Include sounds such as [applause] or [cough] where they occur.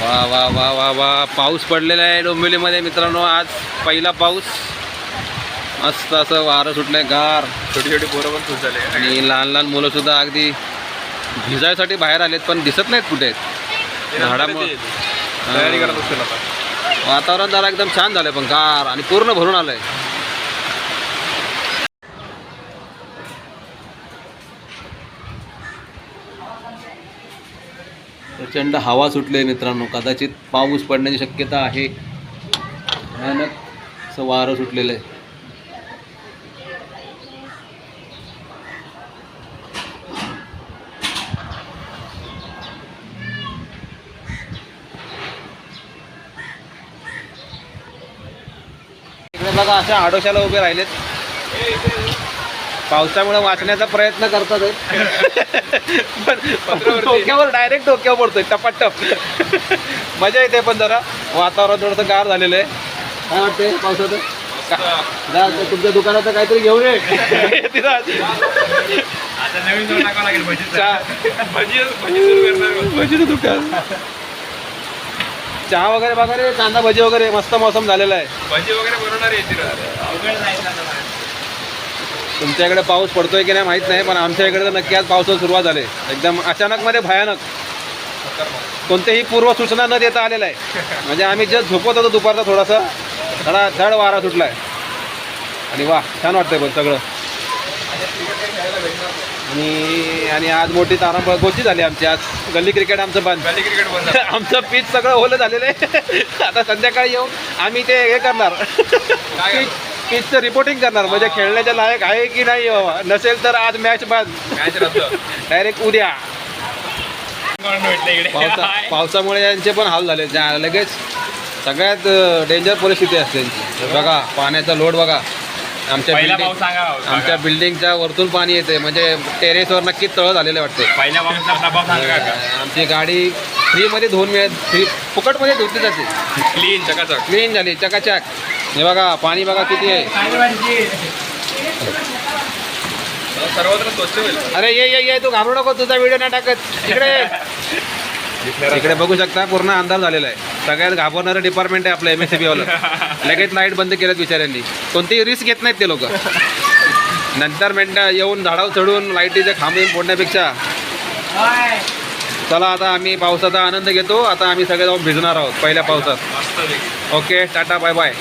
वा वा वा वा वा. पाऊस पडलेला आहे डोंबिवलीमध्ये मित्रांनो. आज पहिला पाऊस. मस्त असं वारं सुटलंय गार. छोटी छोटी पोरं पण खुश झाले. आणि लहान लहान मुलं सुद्धा अगदी भिजायसाठी बाहेर आलेत पण दिसत नाहीत कुठे. झाडामुळे. तयारी करत असतील आता वातावरण जरा एकदम छान झालंय पण गार आणि पूर्ण भरून आलंय. प्रचंड हवा सुटली मित्रांनो. कदाचित पाऊस पडण्याची शक्यता आहे. भयानक असं वारं सुटलेलं आहे. बघा अशा आडोशाला उभे राहिलेत. पावसामुळे वाचण्याचा प्रयत्न करतात आहेत. पण डोक्यावर डायरेक्ट डोक्यावर पडतोय टपाटप. मजा येते पण जरा. वातावरण थोडंसं गार झालेलं आहे. काय वाटतंय पावसाचं? जा, तुमच्या दुकानात काहीतरी घेऊन ये. [laughs] तिथं आता नवीन जोड टाकावं लागेल भजीचं. चहा भजी भजी सुरू करणार भजीचं दुकान. चहा वगैरे वगैरे कांदा भजी वगैरे मस्त मोसम झालेला आहे. भजी वगैरे बनवणार येतील अवघड नाही आता. तुमच्याकडे पाऊस पडतोय की नाही माहीत नाही पण आमच्या इकडे तर नक्की आज पावसाला सुरुवात झाली. एकदम अचानक मध्ये भयानक. कोणतेही पूर्व सूचना न देता आलेला आहे. म्हणजे आम्ही जस्ट झोपत होतो दुपारचा थोडासा. थोडा धड वारा सुटलाय. आणि वा छान वाटतंय पण सगळं. आणि आणि आज मोठी तारा गोष्टी झाली आमची. आज गल्ली क्रिकेट आमचं बंद. गल्ली क्रिकेट बंद. [laughs] आमचं पीच सगळं ओलं झालेलं आहे. [laughs] आता संध्याकाळी येऊन आम्ही ते हे करणार? [laughs] पीचचं रिपोर्टिंग करणार? म्हणजे खेळण्याच्या लायक आहे की नाही? नसेल तर आज मॅच बंद. डायरेक्ट उद्या. पावसा पावसामुळे यांचे पण हाल झाले. लगेच सगळ्यात डेंजर परिस्थिती असते त्यांची बघा पाण्याचा लोड बघा. आमच्या पहिला सांगा हो, आमच्या सांगा. बिल्डिंगच्या वरतून पाणी येते म्हणजे टेरेसवर नक्कीच तळ झालेले वाटते पहिल्या पाऊसचा प्रभाव सांगा का? आमची गाडी फ्रीमध्ये धुवून मिळत फ्री फुकटमध्ये धुतली जाते. क्लीन चकाचक. क्लीन झाली चकाचक. हे बघा पाणी बघा किती आहे. सर्वत्र स्वच्छ होईल. अरे ये ये ये तू घाबरू नको तुझा व्हिडिओ नाही टाकत. इकडे. इकडे बघू शकता पूर्ण अंधार झालेला आहे. सगळ्यात घाबरणारं डिपार्टमेंट आहे आपलं एम एस सी वालं. [laughs] लगेच लाइट बंद केल्यात बिचाऱ्यांनी. कोणतीही रिस्क घेत नाहीत ते लोक. नंतर मिनटं येऊन झाडावर चढून लाईटीचे खांबून फोडण्यापेक्षा. चला आता आम्ही पावसाचा आनंद घेतो. आता आम्ही सगळे जाऊन भिजणार आहोत पहिल्या पावसात. Okay tata bye bye